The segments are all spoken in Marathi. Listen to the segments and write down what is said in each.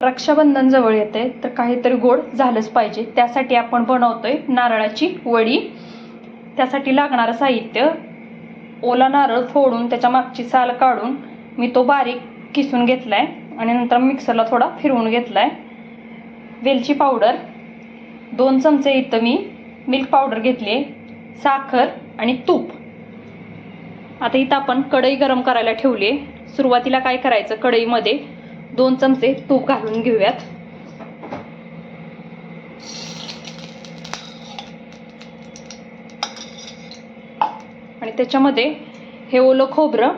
रक्षाबंधन जवळ येते तर काहीतरी गोड झालंच पाहिजे. त्यासाठी आपण बनवतोय नारळाची वडी. त्यासाठी लागणारं साहित्य ओला नारळ फोडून त्याच्या मागची साल काढून मी तो बारीक किसून घेतला आहे आणि नंतर मिक्सरला थोडा फिरवून घेतला आहे वेलची पावडर दोन चमचे इथं मी मिल्क पावडर घेतली आहे साखर आणि तूप. आता इथं आपण कढई गरम करायला ठेवली आहे. सुरुवातीला काय करायचं? कढईमध्ये दोन चमचे तूप घालून घेऊयात. आणि त्याच्यामध्ये हे ओलं खोबरं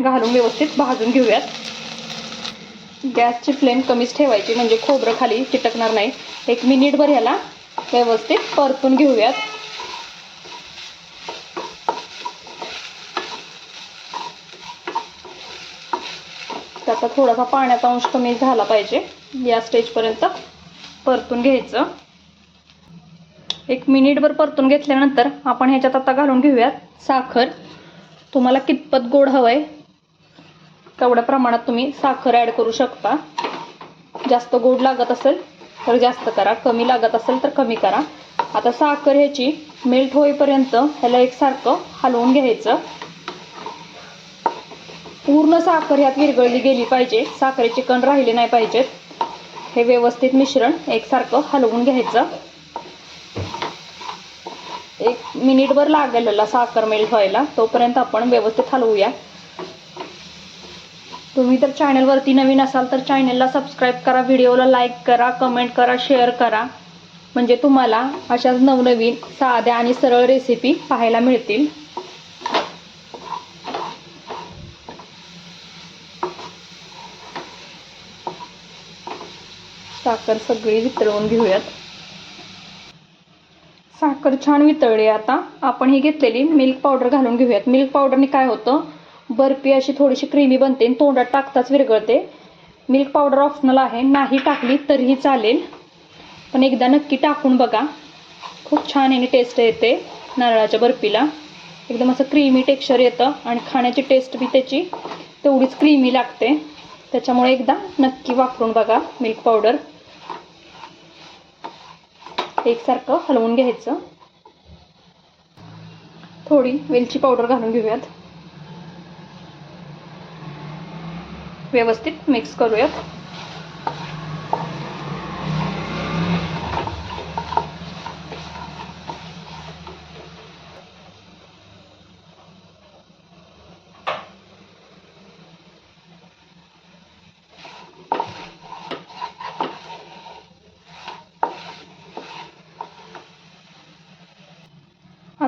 घालून व्यवस्थित भाजून घेऊयात. गॅसची फ्लेम कमीच ठेवायची म्हणजे खोबरं खाली चिटकणार नाही. एक मिनिटभर ह्याला व्यवस्थित परतून घेऊयात. आता थोडासा पाण्याचा अंश कमी झाला पाहिजे. या स्टेजपर्यंत परतून घ्यायचं. एक मिनिटभर परतून घेतल्यानंतर आपण ह्याच्यात आता घालून घेऊयात साखर. तुम्हाला कितपत गोड हवं आहे तेवढ्या प्रमाणात तुम्ही साखर ॲड करू शकता. जास्त गोड लागत असेल तर जास्त करा कमी लागत असेल तर कमी करा. आता साखर ह्याची मेल्ट होईपर्यंत ह्याला एकसारखं हलवून घ्यायचं. पूर्ण साखर ह्यात विरघळली गेली पाहिजे. साखरेचे कण राहिले नाही पाहिजेत. हे व्यवस्थित मिश्रण एकसारखं हलवून घ्यायचं. एक मिनिटभर लागलेला साखर मेल्ट व्हायला. तोपर्यंत आपण व्यवस्थित हलवूया. तुम्ही तर चॅनलवरती नवीन असाल तर चॅनलला सबस्क्राईब करा. व्हिडिओला लाईक करा कमेंट करा शेअर करा. म्हणजे तुम्हाला अशाच नवनवीन साध्या आणि सरळ रेसिपी पाहायला मिळतील. साखर सगळी वितळवून घेऊयात. साखर छान वितळली आता. आपण ही घेतलेली मिल्क पावडर घालून घेऊयात. मिल्क पावडरने काय होतं? बर्फी अशी थोडीशी क्रीमी बनते आणि तोंडात टाकताच विरगळते. मिल्क पावडर ऑप्शनल आहे. नाही टाकली तरीही चालेल. पण एकदा नक्की टाकून बघा. खूप छान याने टेस्ट येते नारळाच्या बर्फीला. एकदम असं क्रीमी टेक्स्चर येतं आणि खाण्याची टेस्ट बी त्याची तेवढीच क्रीमी लागते. त्याच्यामुळे एकदा नक्की वापरून बघा मिल्क पावडर एकसारखं हलवून घ्यायचं. थोडी वेलची पावडर घालून घेऊयात. व्यवस्थित मिक्स करूयात.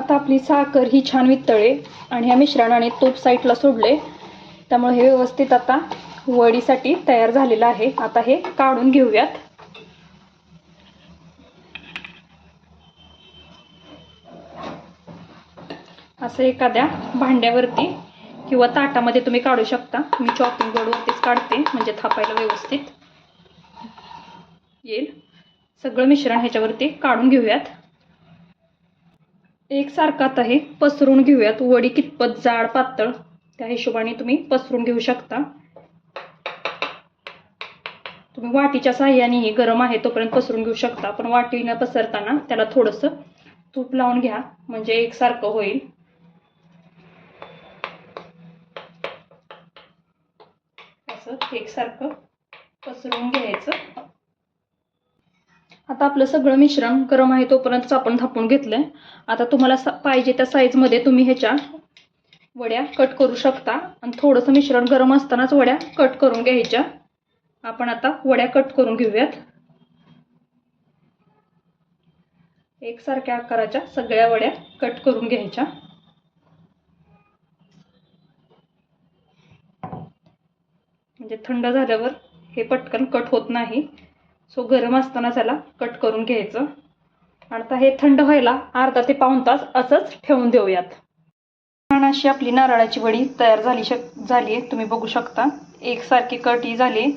आता आपली साखर ही छान वितळे आणि ह्या मिश्रणाने तूप साईडला सोडले. त्यामुळे हे व्यवस्थित आता वडीसाठी तयार झालेलं आहे. आता हे काढून घेऊयात. असं एखाद्या भांड्यावरती किंवा ताटामध्ये तुम्ही काढू शकता. मी चॉपिंग बोर्डवरतीच काढते म्हणजे थापायला व्यवस्थित येईल. सगळं मिश्रण ह्याच्यावरती काढून घेऊयात. एकसारखं आता हे पसरून घेऊयात. वडी कितपत जाड पातळ त्या हिशोबाने तुम्ही पसरून घेऊ शकता. तुम्ही वाटीच्या साह्यानेही गरम आहे तोपर्यंत पसरून घेऊ शकता. पण वाटीनं पसरताना त्याला थोडंसं तूप लावून घ्या. म्हणजे एकसारखं होईल. असं एकसारखं पसरून घ्यायचं. आता आपलं सगळं मिश्रण गरम आहे तोपर्यंतच आपण थापून घेतलंय. आता तुम्हाला पाहिजे त्या साईजमध्ये तुम्ही ह्याच्या वड्या कट करू शकता. आणि थोडंसं मिश्रण गरम असतानाच वड्या कट करून घ्यायच्या. आपण आता वड्या कट करून घेऊयात. एकसारख्या आकाराच्या सगळ्या वड्या कट करून घ्यायच्या. म्हणजे थंड झाल्यावर हे पटकन कट होत नाही. सो गरम असताना त्याला कट करून घ्यायचं. आता हे थंड व्हायला अर्धा ते पाऊण तास असंच ठेवून देऊयात. छान अशी आपली नारळाची वडी तयार झाली शक झाली आहे. तुम्ही बघू शकता. एकसारखी कट ही झाली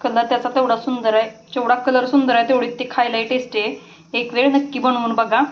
कलर त्याचा तेवढा सुंदर आहे. जेवढा कलर सुंदर आहे तेवढी ती खायलाही टेस्टी आहे. एक वेळ नक्की बनवून बघा.